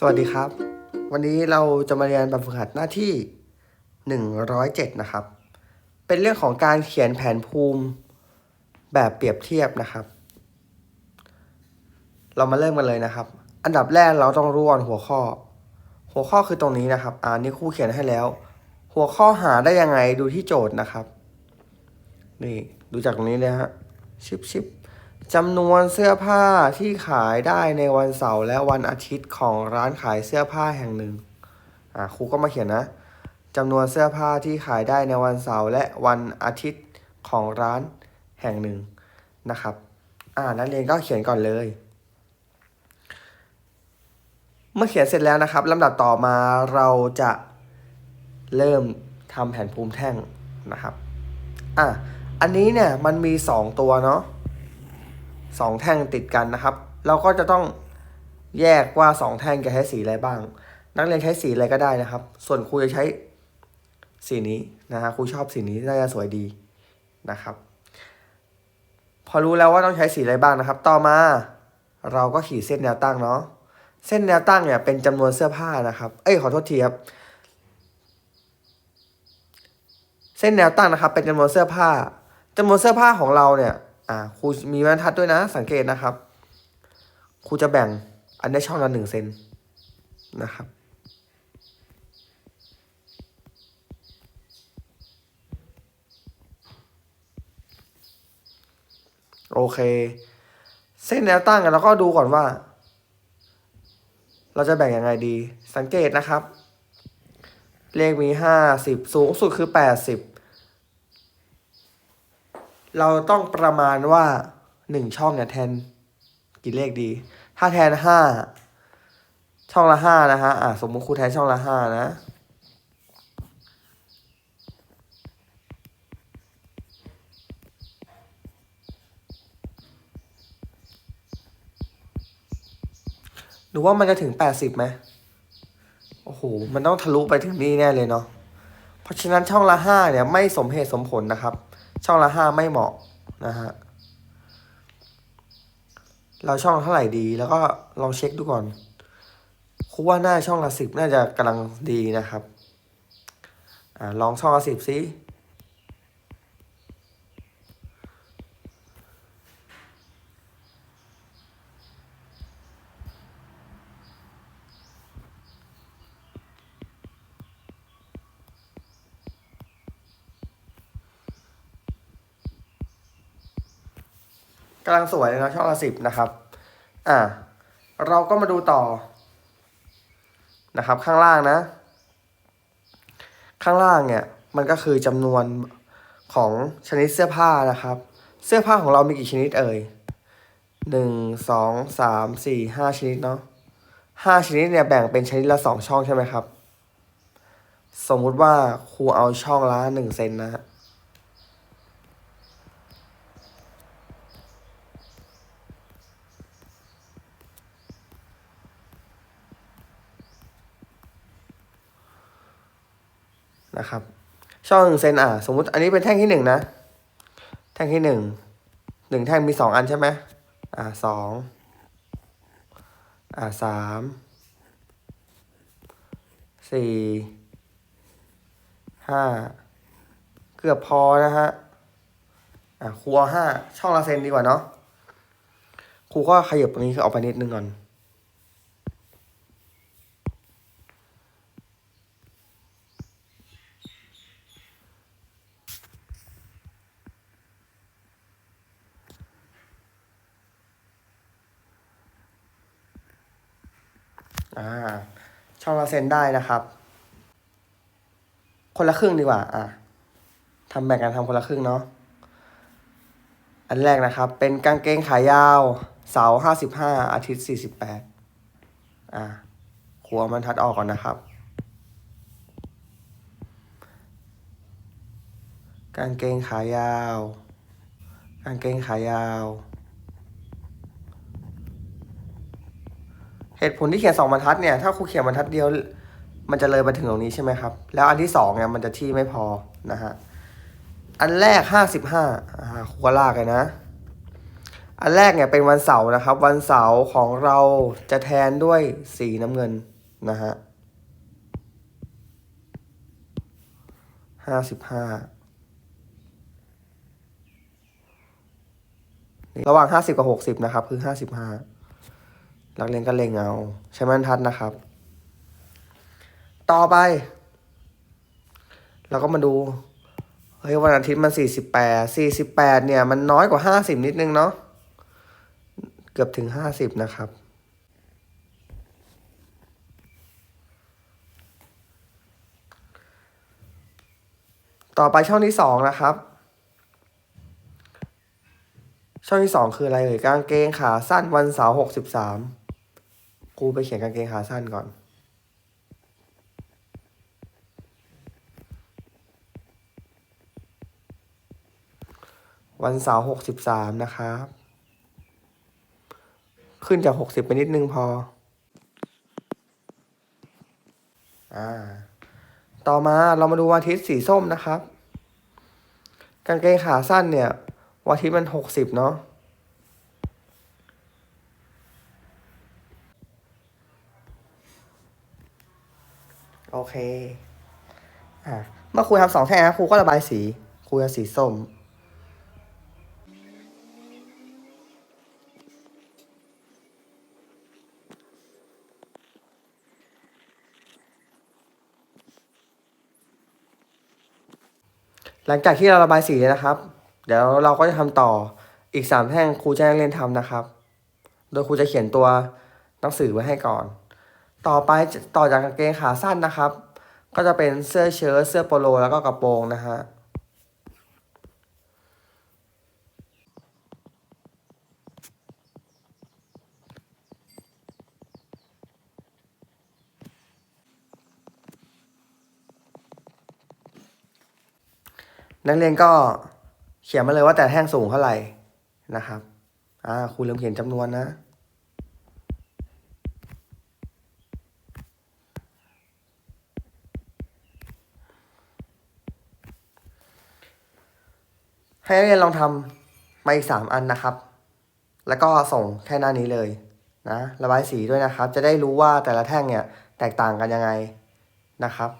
สวัสดีครับ วันนี้เราจะมาเรียนแบบฝึกหัดหน้าที่ 107 นะครับ เป็นเรื่องของการเขียนแผนภูมิแบบเปรียบเทียบนะครับ เรามาเริ่มกันเลยนะครับ อันดับแรกเราต้องรู้ก่อนหัวข้อ หัวข้อคือตรงนี้นะครับอ่านี่ครูเขียนให้แล้ว หัวข้อหาได้ยังไงดูที่โจทย์นะครับ นี่ดูจากตรงนี้เลยฮะชิปชิป จำนวนเสื้อผ้าที่ขายได้ในวันเสาร์และวันอาทิตย์ของร้านขายเสื้อผ้าแห่งหนึ่ง อ่าครูก็มาเขียนนะจำนวนเสื้อผ้าที่ขายได้ในวันเสาร์และวันอาทิตย์ของร้านแห่งหนึ่งนะครับ อ่านักเรียนก็เขียนก่อนเลย เมื่อเขียนเสร็จแล้วนะครับลำดับต่อมาเราจะเริ่มทำแผนภูมิแท่งนะครับ อะ อันนี้เนี่ยมันมีสองตัวเนาะ สองแท่งติดกันนะครับ เราก็จะต้องแยกว่าสองแท่งจะใช้สีอะไรบ้าง นักเรียนใช้สีอะไรก็ได้นะครับ ส่วนครูจะใช้สีนี้นะฮะครูชอบสีนี้น่าจะสวยดีนะครับ พอรู้แล้วว่าต้องใช้สีอะไรบ้างนะครับ ต่อมาเราก็ขีดเส้นแนวตั้งเนาะเส้นแนวตั้งเนี่ยเป็นจำนวนเสื้อผ้านะครับ เอ้ยขอโทษทีครับ เส้นแนวตั้งนะครับ เป็นจำนวนเสื้อผ้าจำนวนเสื้อผ้าของเราเนี่ย อ่าครูมีบรรทัดด้วยนะ สังเกตนะครับครูจะแบ่งอันได้ช่องละหนึ่งเซนนะครับโอเค เส้นแนวตั้งอะเราก็ดูก่อนว่า เราจะแบ่งยังไงดี สังเกตนะครับ เลขมีห้าสิบสูงสุดคือแปดสิบ เราต้องประมาณว่าหนึ่งช่องเนี่ยแทนกี่เลขดี ถ้าแทนห้าช่องละห้านะฮะ อะสมมติครูแทนช่องละห้านะ หรือว่ามันจะถึงแปดสิบไหมโอ้โห มันต้องทะลุไปถึงนี่แน่เลยเนาะ เพราะฉะนั้นช่องละห้าเนี่ยไม่สมเหตุสมผลนะครับ ช่องละห้าไม่เหมาะนะฮะเราช่องเท่าไหร่ดี แล้วก็ลองเช็คดูก่อนครูว่าหน้าช่องละสิบน่าจะกำลังดีนะครับอ่าลองช่องละสิบซิ กำลังสวยเลยนะช่องละสิบนะครับ อ่า เราก็มาดูต่อ นะครับ ข้างล่างนะ ข้างล่างเนี่ย มันก็คือจำนวนของชนิดเสื้อผ้านะครับ เสื้อผ้าของเรามีกี่ชนิดเอ่ยหนึ่งสองสามสี่ห้าชนิดเนาะห้าชนิดเนี่ยแบ่งเป็นชนิดละสองช่องใช่ไหมครับ สมมุติว่าครูเอาช่องละหนึ่งเซนนะฮะ นะครับ ช่องหนึ่งเซนอะสมมุติอันนี้เป็นแท่งที่หนึ่งนะ แท่งที่หนึ่งหนึ่งแท่งมีสองอันใช่ไหมอ่าสองอ่าสามสี่ห้าเกือบพอนะฮะอ่าครูเอาห้าช่องละเซนดีกว่าเนาะครูก็ขยับตรงนี้คือออกไปนิดนึงก่อน อ่าช่องละเซนได้นะครับ คนละครึ่งดีกว่า อะทำแบ่งกันทำคนละครึ่งเนาะอันแรกนะครับ เป็นกางเกงขายาว เสาห้าสิบห้าอาทิตย์สี่สิบแปดอ่าขัวมันทัดออกก่อนนะครับ กางเกงขายาว กางเกงขายาว เหตุผลที่เขียนสองบรรทัดเนี่ยถ้าครูเขียนบรรทัดเดียว มันจะเลยมาถึงตรงนี้ใช่ไหมครับ แล้วอันที่สองเนี่ยมันจะที่ไม่พอนะฮะอันแรกห้าสิบห้าครูก็ลากเลยนะ อันแรกเนี่ยเป็นวันเสาร์นะครับ วันเสาร์ของเราจะแทนด้วยสีน้ำเงินนะฮะห้าสิบห้าระหว่างห้าสิบกับหกสิบนะครับ คือห้าสิบห้า นักเรียนก็เล็งเอาใช้บรรทัดนะครับ ต่อไป เราก็มาดูเฮ้ยวันอาทิตย์มันสี่สิบแปดสี่สิบแปดเนี่ย มันน้อยกว่าห้าสิบนิดนึงเนาะเกือบถึงห้าสิบนะครับ ต่อไปช่องที่สองนะครับ ช่องที่สองคืออะไรเอ่ยกางเกงขาสั้นวันเสาร์หกสิบสาม ครูไปเขียนกางเกงขาสั้นก่อน วันเสาร์หกสิบสามนะครับ ขึ้นจากหกสิบไปนิดนึงพอ อ่า ต่อมาเรามาดูวันอาทิตย์สีส้มนะครับ กางเกงขาสั้นเนี่ย วันอาทิตย์มันหกสิบเนาะ โอเค อ่าเมื่อครูทำสองแท่งนะครูก็ระบายสี ครูจะสีส้ม หลังจากที่เราระบายสีนะครับ เดี๋ยวเราก็จะทำต่ออีกสามแท่งครูจะให้นักเรียนทำนะครับ โดยครูจะเขียนตัวหนังสือไว้ให้ก่อน ต่อไปต่อจากกางเกงขาสั้นนะครับ ก็จะเป็นเสื้อเชิ้ตเสื้อโปโลแล้วก็กระโปรงนะฮะนักเรียนก็เขียนมาเลยว่าแต่แท่งสูงเท่าไหร่นะครับ อ่าครูลืมเขียนจำนวนนะ ให้นักเรียนลองทำมาอีกสามอันนะครับ แล้วก็ส่งแค่หน้านี้เลยนะระบายสีด้วยนะครับ จะได้รู้ว่าแต่ละแท่งเนี่ยแตกต่างกันยังไงนะครับ